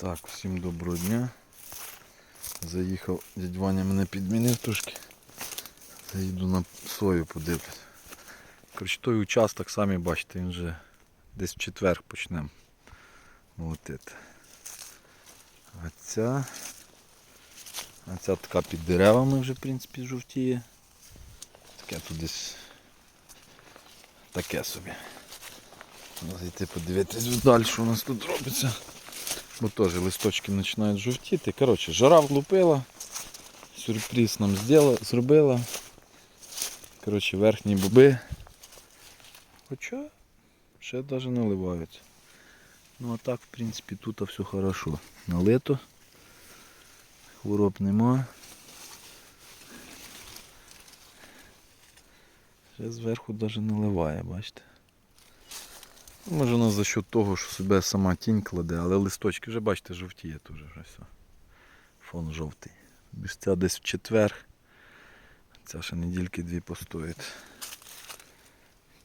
Так, всім доброго дня. Заїхав, дядь Ваня мене підмінив трошки. Заїду на сою подивитися. Коротше, той участок, самі бачите, він вже десь в четвер почнемо молотити. А ця, а ця така під деревами вже, в принципі, жовтіє. Таке тут десь таке собі. Зайти подивитись вдаль, що у нас тут робиться. Бо теж листочки починають жовтіти. Коротше, жара влупила. Сюрприз нам зробила. Коротше, верхні боби. Хоча ще навіть наливаються. Ну а так, в принципі, тут все хорошо. Налито. Хвороб нема. Ще зверху навіть наливає, бачите? Може вона за счет того, що себе сама тінь кладе, але листочки вже бачите, жовтіє теж вже все. Фон жовтий. Ця десь в четвер. Ця ще недільки дві постоїть.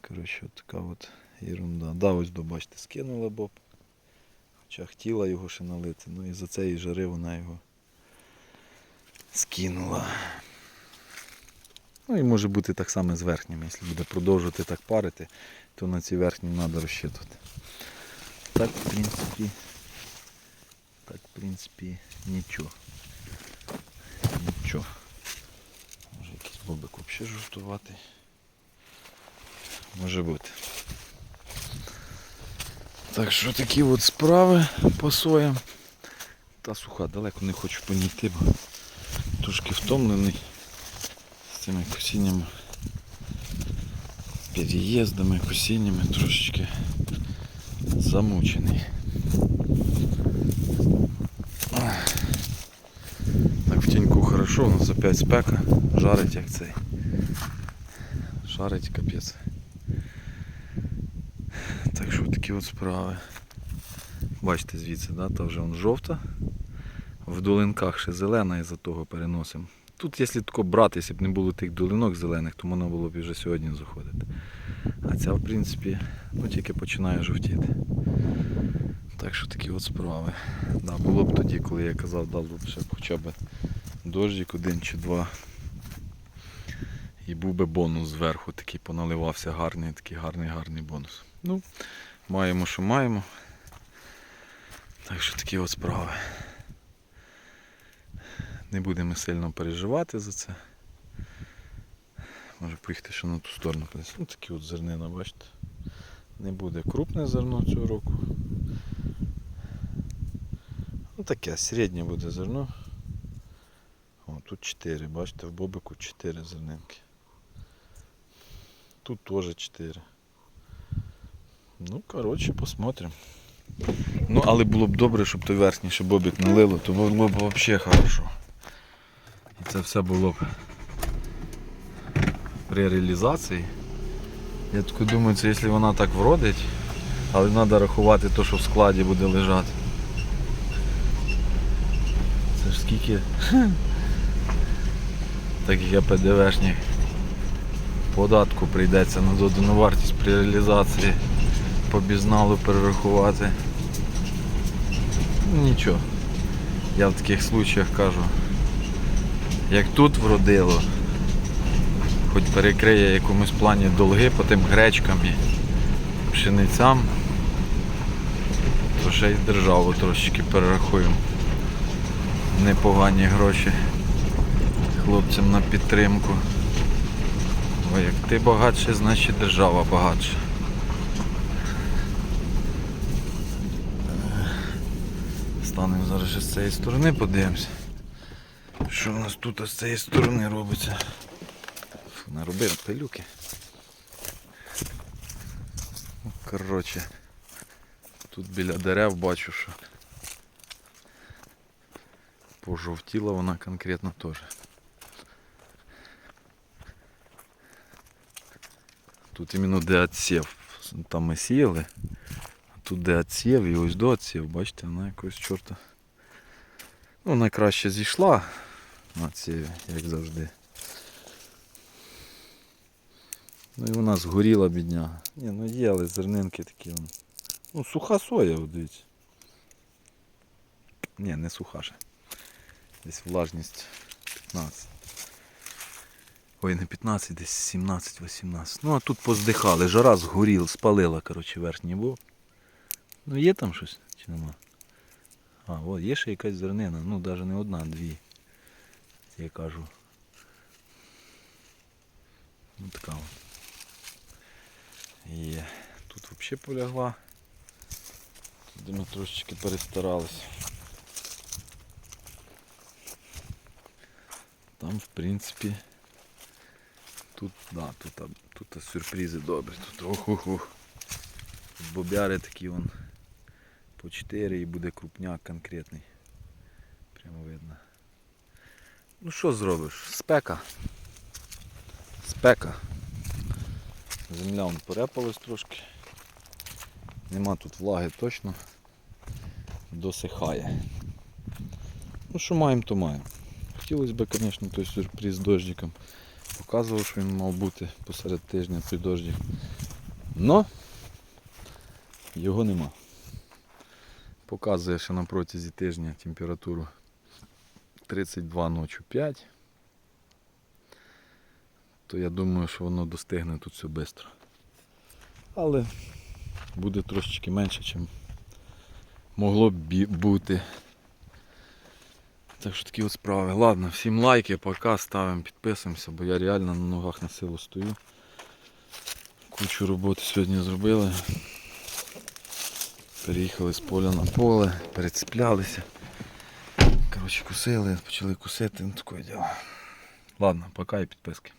Коротше, от така от ерунда. Да, ось до, бачите, скинула Боб. Хоча хотіла його ще налити, ну і за цієї жари вона його скинула. Ну і може бути так само з верхніми, якщо буде продовжувати так парити, то на ці верхні треба розчитувати. Так, в принципі, так, в принципі, нічого. Нічого. Може якийсь бобик взагалі жовтуватий. Може бути. Так що такі от справи по соям. Та суха, далеко не хочу понійти, бо трошки втомлений цими косіннями, переїздами, косіннями трошечки замучений. Так в тіньку хорошо, у нас опять спека, жарить як цей. Жарить капець. Так що такі от справи. Бачите звідси, да? та вже он жовта. В долинках ще зелена і за того переносимо. Тут, якщо тако брати, якщо б не було тих долинок зелених, то можна було б вже сьогодні заходити. А ця, в принципі, ну, тільки починає жовтіти. Так що такі от справи. Да, було б тоді, коли я казав, дав б ще хоча б дощик один чи два. І був би бонус зверху, такий поналивався гарний, такий гарний, гарний бонус. Ну, маємо, що маємо. Так що такі от справи. Не будемо сильно переживати за це. Може поїхати ще на ту сторону. Ну такі от зернина, бачите. Не буде крупне зерно цього року. Ну таке, середнє буде зерно. О, тут 4, бачите, в бобику 4 зернинки. Тут теж 4. Ну, коротше, посмотрим. Ну, але було б добре, щоб той верхній ще бобик налило, то було б взагалі хорошо. Це все було б при реалізації. Я тільки думаю, це якщо вона так вродить, але треба рахувати те, що в складі буде лежати. Це ж скільки таких я ПДВшник податку прийдеться на додану вартість при реалізації по бізналу перерахувати. Нічого. Я в таких случаях кажу, як тут вродило, хоч перекриє якомусь плані долги по тим гречкам і пшеницям, то ще й державу трошечки перерахуємо. Непогані гроші хлопцям на підтримку. Бо як ти багатший, значить держава багатша. Станемо зараз ще з цієї сторони, подивимося. Що у нас тут з цієї сторони робиться? Наробив пилюки. Ну, Коротше, тут біля дерев бачу, що пожовтіла вона конкретно теж. Тут іменно де отсів. Там ми сіяли. А тут де отсів і ось до отсів, бачите, вона якось чорта. Ну, найкраще зійшла на ціві, як завжди. Ну і вона згоріла бідняга. Ні, ну є, але зернинки такі. Ну, суха соя, дивіться. Ні, не суха ще. Десь влажність 15. Ой, не 15, десь 17-18. Ну а тут поздихали, жара згоріла, спалила, коротше, верхній бок. Ну є там щось чи нема? А, от є ще якась зернина, ну навіть не одна, а дві. Я кажу. Ну така от. Є. Тут взагалі полягла. Де ми трошечки перестарались. Там, в принципі, тут, да, тут, тут сюрпризи добрі. Тут ох, ох. Бобяри такі вон по 4 і буде крупняк конкретний. Прямо видно. Ну що зробиш? Спека. Спека. Земля вон порепалась трошки. Нема тут влаги точно. Досихає. Ну що маємо, то маємо. Хотілося б, звісно, той сюрприз з дождиком. Показував, що він мав бути посеред тижня той дождик. Но його нема. Показує, що на протязі тижня температуру 32 ночі 5. То я думаю, що воно достигне тут все швидко. Але буде трошечки менше, ніж могло б бути. Так що такі от справи. Ладно, всім лайки, пока, ставимо, підписуємося, бо я реально на ногах на силу стою. Кучу роботи сьогодні зробили. Переїхали з поля на поле, перецеплялися. Коротше, кусили, почали кусити, ну таке діло. Ладно, пока і підписки.